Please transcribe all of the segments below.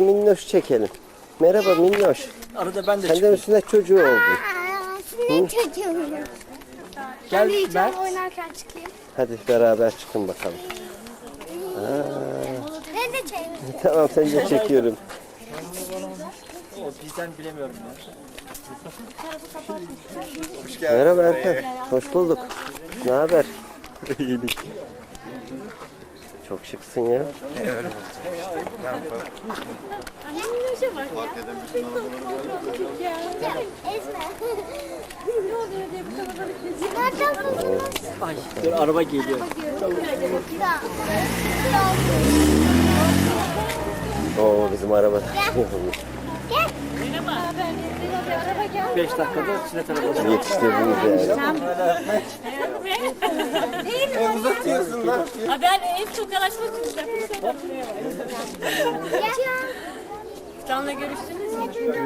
şu minnoş çekelim. Merhaba minnoş. Arada ben de Sen de çıkayım. sünnet çocuğu oldun? Aa, Senin çocuğun. Gel Mert. can oynarken çıkayım. Hadi beraber çıkın bakalım. Ben de çekeyim. tamam seni de çekiyorum. O bizden bilemiyorum ya. Merhaba Erkan. Hoş bulduk. Ne haber? İyilik. Çok şıksın ya. Ezme. ne oluyor diye bu kalabalık Nereden buldunuz? Ay dur araba geliyor. Oo bizim araba. Araba gel. 5 dakikada sünnet arabası. Yetiştirdiniz yani. Ha ben ev tokalaşmak için Can'la görüştünüz mü?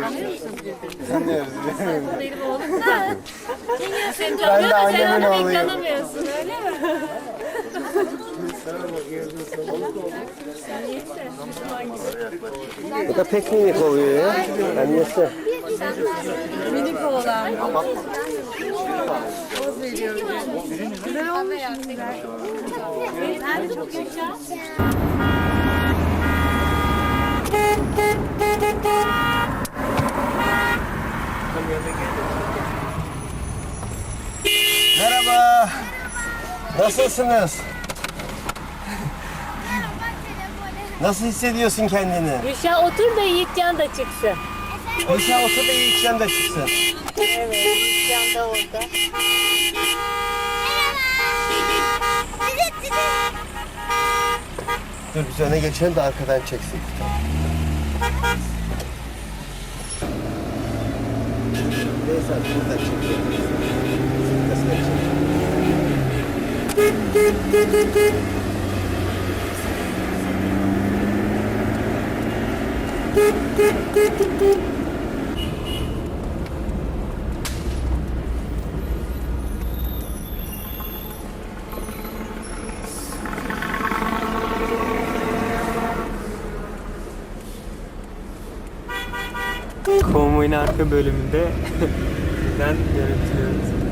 Tanıyor musunuz birbirini? Bu benim oğlum da. Sen tanıyor da sen onu pek tanımıyorsun öyle mi? Bu da pek minik oluyor ya. Annesi. Minik oğlan. Nerede bu Gülşah? Merhaba. Nasılsınız? Nasıl hissediyorsun kendini? Gülşah otur da Yiğitcan da çıksın. Gülşah otur da Yiğitcan da çıksın. Evet, Yiğitcan da orada. Dur biz öne geçelim de arkadan çeksin. Neyse abi buradan çekiyorum. Nasıl Konvoyun arka bölümünde ben yönetiyoruz.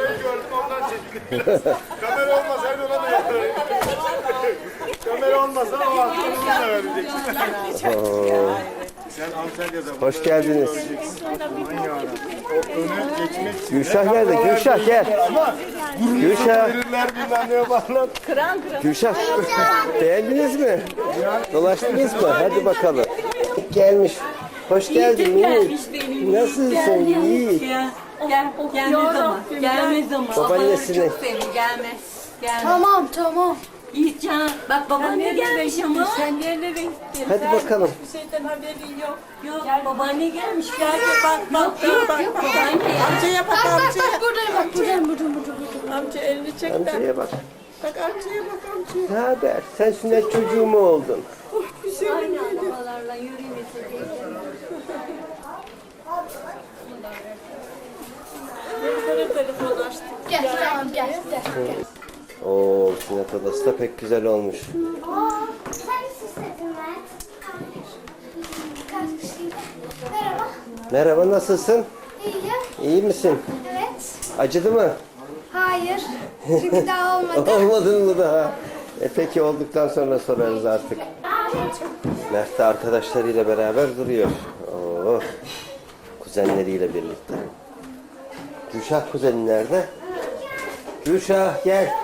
Kamerayı gördüm ondan çekildim. Kamera olmasaydı ona da yaparım. Kamera olmasa o aklını da vereceksin. Oo, Sen Antalya'da hoş geldiniz. o önü geçmek için. Gülşah nerede? Gülşah gel. Ama Gülşah. verirler bilmem ne yaparlar. Gülşah. Beğendiniz mi? Dolaştınız mı? Hadi bakalım. Gelmiş. Hoş geldin. Nasılsın? İyi. Gel, gel, gelme zaman, gelme zaman. Babaannesine. Çok seviyor, gelme. Gelme. Tamam tamam. Yiğitcan, bak babaanne gelmiş ama. Sen nerelere gittin? Hadi bakalım. Bir şeyden haberin yok. Yok, babaanne gelmiş. Gel, gel, bak, bak, bak, bak, babaanne. Amcaya bak amcaya. Bak buradayım bak buradayım buradayım buradayım. Amca elini çek de. Amcaya bak. Bak amcaya bak amcaya. Ne haber? Sen sünnet çocuğu mu oldun? Aynı arabalarla yürümesi Böyle telefon açtım. Gel tamam gel. gel. Oo, sünnet odası da pek güzel olmuş. Aa, sen istedin? Merhaba. Merhaba, nasılsın? İyiyim. İyi misin? Evet. Acıdı mı? Hayır. Çünkü daha olmadı. Olmadın mı daha? E peki olduktan sonra sorarız artık. Mert de arkadaşlarıyla beraber duruyor. Oo. kuzenleriyle birlikte. Gülşah kuzenin nerede? Gülşah gel.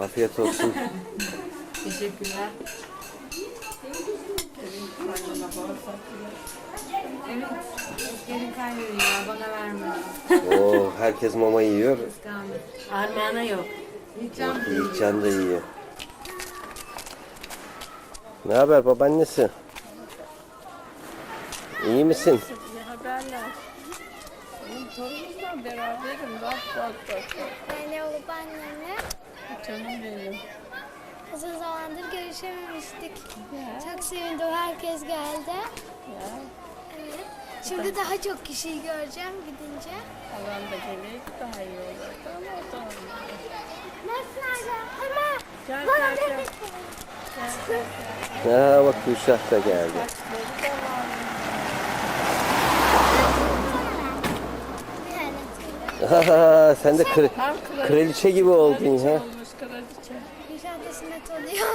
Afiyet olsun. Teşekkürler. Evet. Gelin kaynıyor ya bana verme. Oo, herkes mama yiyor. Armağana yok. Yiyeceğim. Yiğitcan da yiyor. Ne haber babaannesi? İyi misin? Anne olup annemle Canım benim. uzun zamandır görüşememiştik. Çok sevindim. Herkes geldi. Evet. Şimdi daha çok kişiyi göreceğim gidince. Allah'ım da gelir daha iyi olur. Tamam o zaman. Nasıl nerede? Ama Gel bana gel ne gel. Ha bak Gülşah da geldi. Bir tane Ha, sen de kre- Tam kraliçe gibi oldun ya. olmuş kraliçe. Sünnet oluyor.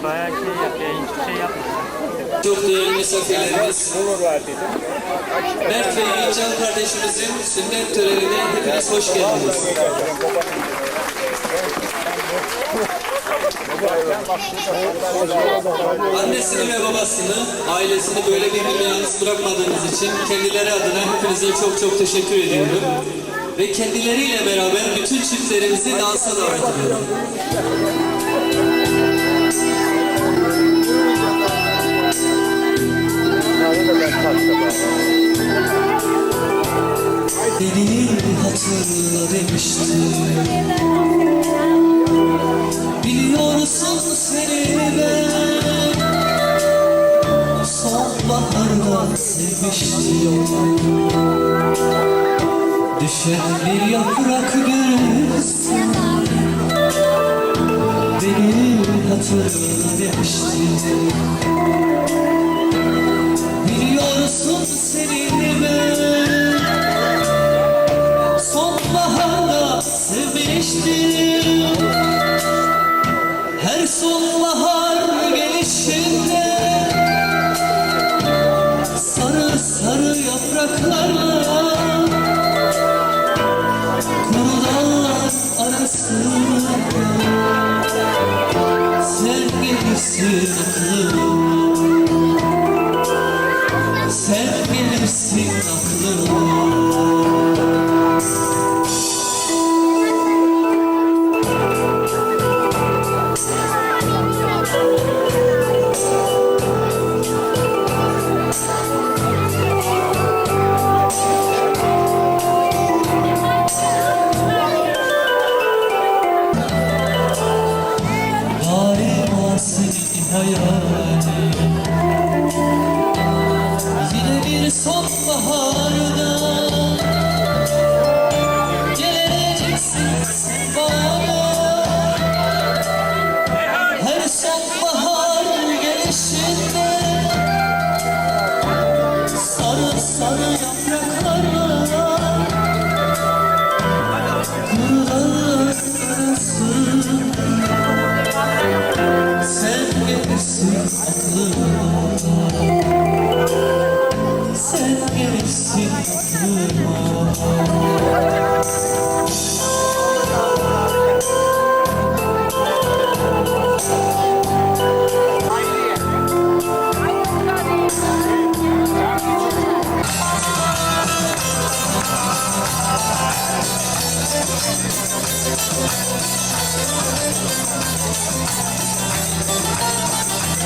Bayağı şey yap. Yani hiçbir şey yapmadım. Çok değerli misafirlerimiz, Mert ve Yiğitcan kardeşimizin sünnet törenine hepiniz hoş geldiniz. Annesini ve babasını, ailesini böyle bir yalnız bırakmadığınız için kendileri adına hepinize çok çok teşekkür ediyorum. Ve kendileriyle beraber bütün çiftlerimizi dansa davet ediyorum. Beni hatırla demiştim Biliyorsun seni ben Sonbaharda sevmiştim Düşen bir yaprak görürsün Beni hatırla demiştim Biliyorsun seni ben Sonbaharda sevmiştim Her sonbahar gelişinde Sarı sarı yapraklarla Kuru dallar arasında Sen gelirsin aklıma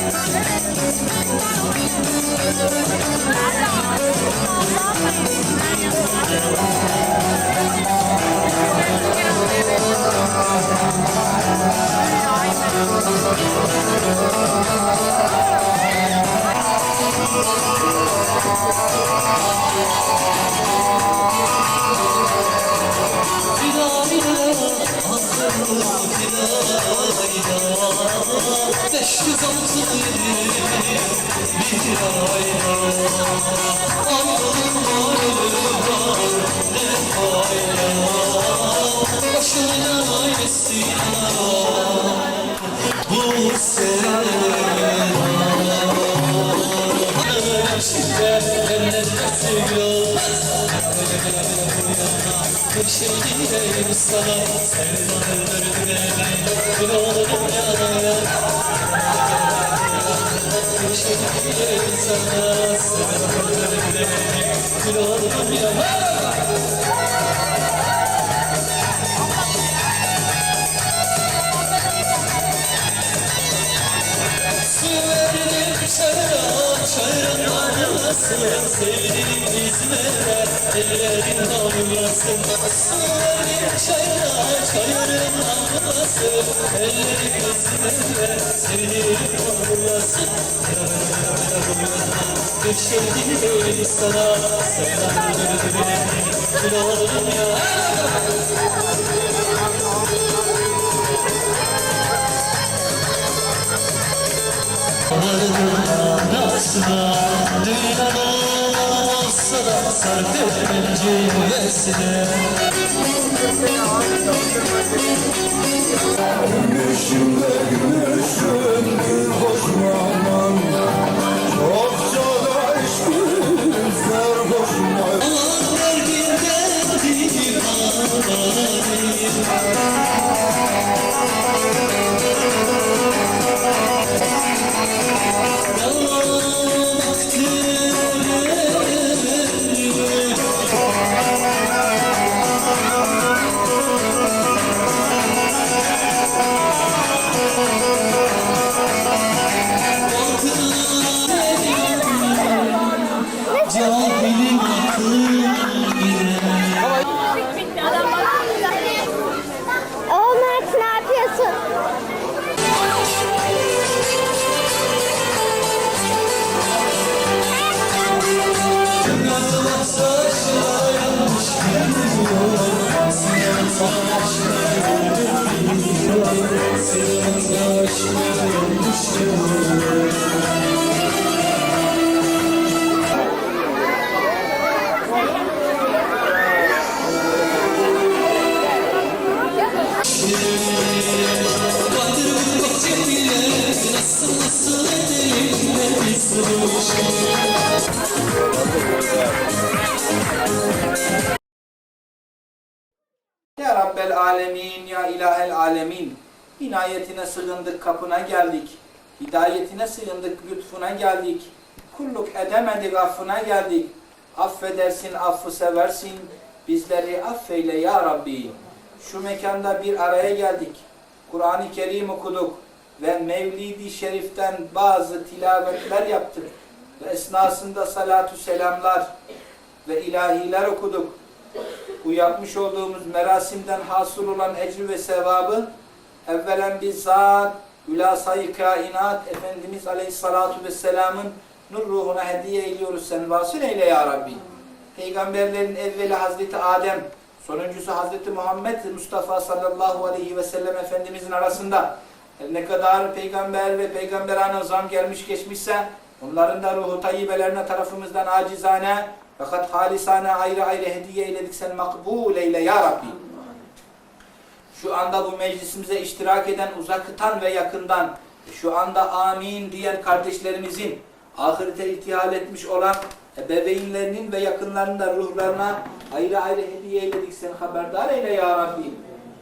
içilir Sular bu sene Şimdi cennet şey diyeyim sana Sevdan öldürdüğüne Kul olurum yanaya Bir şey diyeyim sana Sevdan öldürdüğüne Kul olurum yanaya damlasın Sevdiğim İzmir'e, ellerin damlasın Su verdim çayıra, çayırın damlasın Ellerin İzmir'e, sevdiğim şey değil sana, sevdan öldürdü beni Kül oldum ya Anasına Dünyanın olsa da cilvesine Güneşimde güneşim Alemin, Ya İlahel Alemin. İnayetine sığındık, kapına geldik. Hidayetine sığındık, lütfuna geldik. Kulluk edemedik, affına geldik. Affedersin, affı seversin. Bizleri affeyle ya Rabbi. Şu mekanda bir araya geldik. Kur'an-ı Kerim okuduk ve Mevlid-i Şerif'ten bazı tilavetler yaptık. Ve esnasında salatu selamlar ve ilahiler okuduk. Bu yapmış olduğumuz merasimden hasıl olan ecri ve sevabı evvelen bizzat Hülasayı kainat Efendimiz Aleyhissalatu Vesselam'ın nur ruhuna hediye ediyoruz sen vasıl eyle ya Rabbi. Peygamberlerin evveli Hazreti Adem, sonuncusu Hazreti Muhammed Mustafa sallallahu aleyhi ve sellem Efendimizin arasında ne kadar peygamber ve peygamberane zam gelmiş geçmişse onların da ruhu tayyibelerine tarafımızdan acizane fakat halisane ayrı ayrı hediye eyledik sen makbul eyle ya Rabbi. Şu anda bu meclisimize iştirak eden uzaktan ve yakından şu anda amin diyen kardeşlerimizin ahirete irtihal etmiş olan ebeveynlerinin ve yakınlarının da ruhlarına ayrı ayrı hediye eyledik sen haberdar eyle ya Rabbi.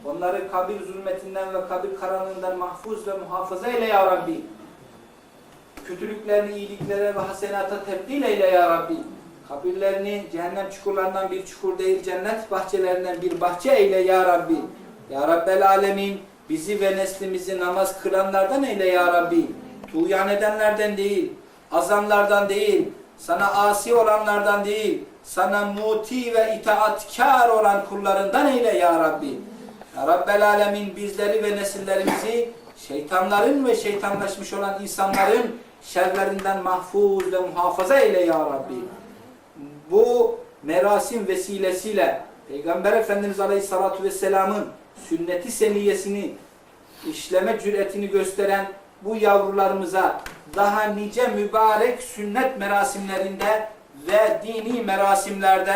Onları kabir zulmetinden ve kabir karanlığından mahfuz ve muhafaza eyle ya Rabbi. Kötülüklerini iyiliklere ve hasenata tebdil eyle ya Rabbi. Kabirlerini cehennem çukurlarından bir çukur değil cennet bahçelerinden bir bahçe eyle ya Rabbi. Ya Rabbel Alemin bizi ve neslimizi namaz kılanlardan eyle ya Rabbi. Tuğyan edenlerden değil, azanlardan değil, sana asi olanlardan değil, sana muti ve itaatkar olan kullarından eyle ya Rabbi. Ya Rabbel Alemin bizleri ve nesillerimizi şeytanların ve şeytanlaşmış olan insanların şerlerinden mahfuz ve muhafaza eyle ya Rabbi. Bu merasim vesilesiyle Peygamber Efendimiz Aleyhisselatü Vesselam'ın sünneti seniyesini işleme cüretini gösteren bu yavrularımıza daha nice mübarek sünnet merasimlerinde ve dini merasimlerde,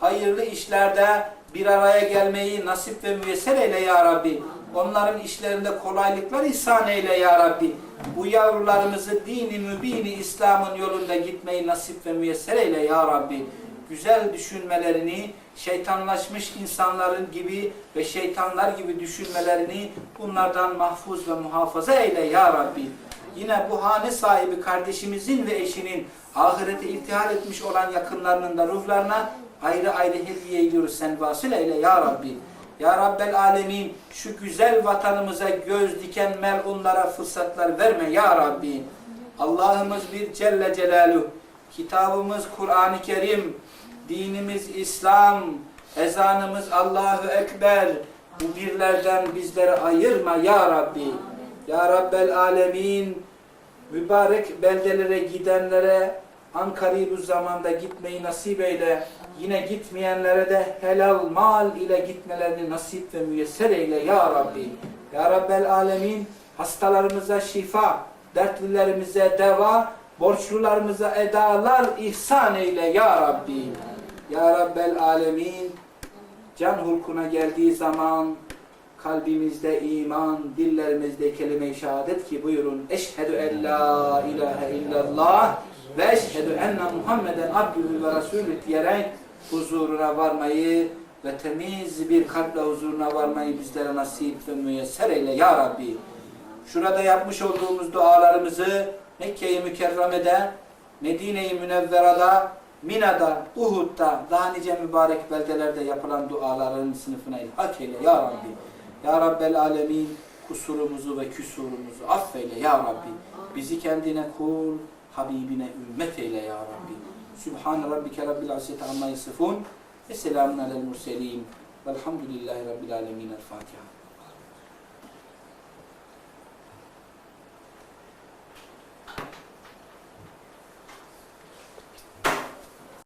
hayırlı işlerde bir araya gelmeyi nasip ve müyesser eyle ya Rabbi. Onların işlerinde kolaylıklar ihsan eyle ya Rabbi. Bu yavrularımızı dini mübini İslam'ın yolunda gitmeyi nasip ve müyesser eyle ya Rabbi. Güzel düşünmelerini, şeytanlaşmış insanların gibi ve şeytanlar gibi düşünmelerini bunlardan mahfuz ve muhafaza eyle ya Rabbi. Yine bu hane sahibi kardeşimizin ve eşinin ahirete irtihal etmiş olan yakınlarının da ruhlarına ayrı ayrı hediye ediyoruz. Sen vasıl eyle ya Rabbi. Ya Rabbel Alemin şu güzel vatanımıza göz diken melunlara fırsatlar verme ya Rabbi. Allah'ımız bir Celle Celaluhu. Kitabımız Kur'an-ı Kerim. Dinimiz İslam. Ezanımız Allahu Ekber. Bu birlerden bizleri ayırma ya Rabbi. Ya Rabbel Alemin mübarek beldelere gidenlere Ankara'yı bu zamanda gitmeyi nasip eyle. Yine gitmeyenlere de helal mal ile gitmelerini nasip ve müyesser eyle ya Rabbi. Ya Rabbel Alemin hastalarımıza şifa, dertlilerimize deva, borçlularımıza edalar ihsan eyle ya Rabbi. Ya Rabbel Alemin can hulkuna geldiği zaman kalbimizde iman, dillerimizde kelime-i şehadet ki buyurun eşhedü en la ilahe illallah ve eşhedü enne Muhammeden abdühü ve resulü diyerek huzuruna varmayı ve temiz bir kalple huzuruna varmayı bizlere nasip ve müyesser eyle ya Rabbi. Şurada yapmış olduğumuz dualarımızı Mekke-i Mükerreme'de, Medine-i Münevvera'da, Mina'da, Uhud'da, daha nice mübarek beldelerde yapılan duaların sınıfına ilhak eyle ya Rabbi. Ya Rabbel Alemin kusurumuzu ve küsurumuzu affeyle ya Rabbi. Bizi kendine kul, Habibine ümmet eyle ya Rabbi. Sübhane Rabbike Rabbil İzzeti Amma Yasifun ve selamun alel murselin. Velhamdülillahi Rabbil Alemin. El Fatiha.